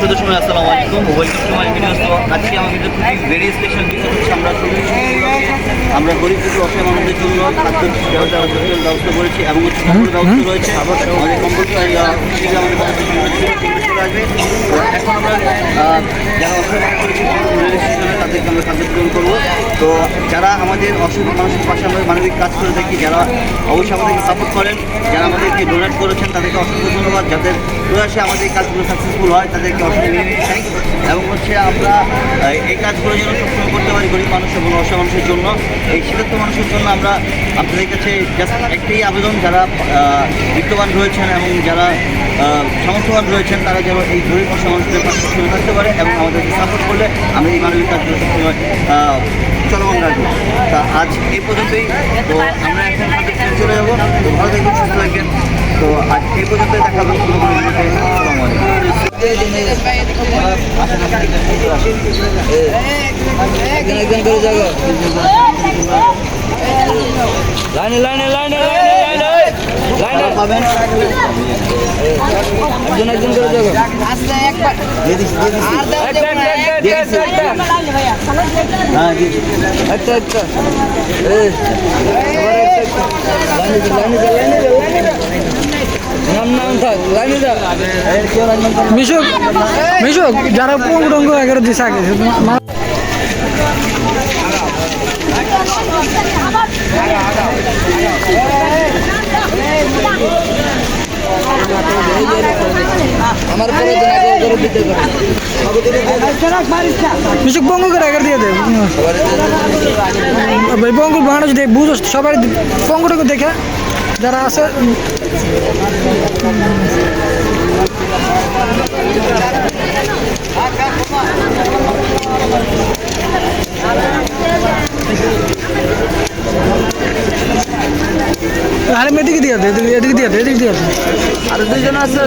প্রদর্শন আসসালামু আলাইকুম। Welcome to my video. তো আজকে আমাদের খুবই ভেরি স্পেশাল বিষয় হচ্ছে আমরা আমরা গরিব দুঃখী অসহায় মানুষদের জন্য খাদ্য ব্যবস্থা করেছি এবং হচ্ছে ব্যবস্থা রয়েছে। আমাদের শীঘ্র আমাদের আসবে এখন আমরা যারা তাদেরকে আমরা খাদ্য বিতরণ করব। তো যারা আমাদের অসহায় মানুষের পাশে আমরা মানবিক কাজ করে থাকি যারা অবশ্যই আমাদেরকে সাপোর্ট করেন। যারা আমাদেরকে ডোনেট করেছেন তাদেরকে অসংখ্য ধন্যবাদ। যাদের প্রয়াসে আমাদের এই কাজগুলো সাকসেসফুল হয় তাদেরকে থ্যাংক এবং হচ্ছে আমরা এই কাজগুলো যেন সবসময় করতে পারি গরিব মানুষ এবং অসহায় মানুষের জন্য। এই শীতার্থ মানুষের জন্য আমরা আপনাদের কাছে জাস্ট একটাই আবেদন যারা বিত্তবান রয়েছেন এবং যারা আহ, সামর্থ্যবান রয়েছেন তারা যেন এই গরিব অসহায় পাশে সবসময় থাকতে পারে এবং আমাদেরকে সাপোর্ট করলে আমরা এই মানবিক কাজগুলো সবসময় চলমান রাখব। তা আজ এই পর্যন্তই তো আমরা এখন চলে যাব। ভালো থাকবেন সুস্থ থাকবেন। তো আজ এই পর্যন্তই দেখা একজন করে যাব লাইনে লাইনে লাইনে লাইনে লাইনে লাইনে লাইনে যা লাইনে যা নাম নাম থাক লাইনে যা এই কেউ রান্না করেন? মিশুক মিশুক, যারা পঙ্গু টঙ্গু এগারো দিছে আগে। আগে করে দিতে পারে পঙ্গু করে এগারো দিয়ে ভাই পঙ্গুর মানুষ দেখ বুঝো সবাই পঙ্গুটাকে দেখে, যারা আছে আরে এদিকে দিয়ে দে এদিকে দিয়ে দে এদিকে দিয়ে দে। আর দুইজন আছে।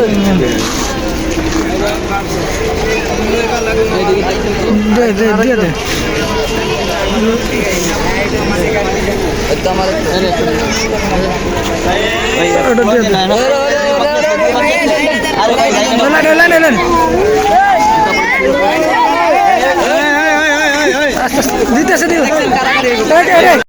দে দে দিয়ে দে। ওটা দিয়ে দেন এলেন এলেন দিতেছে দিতেছে।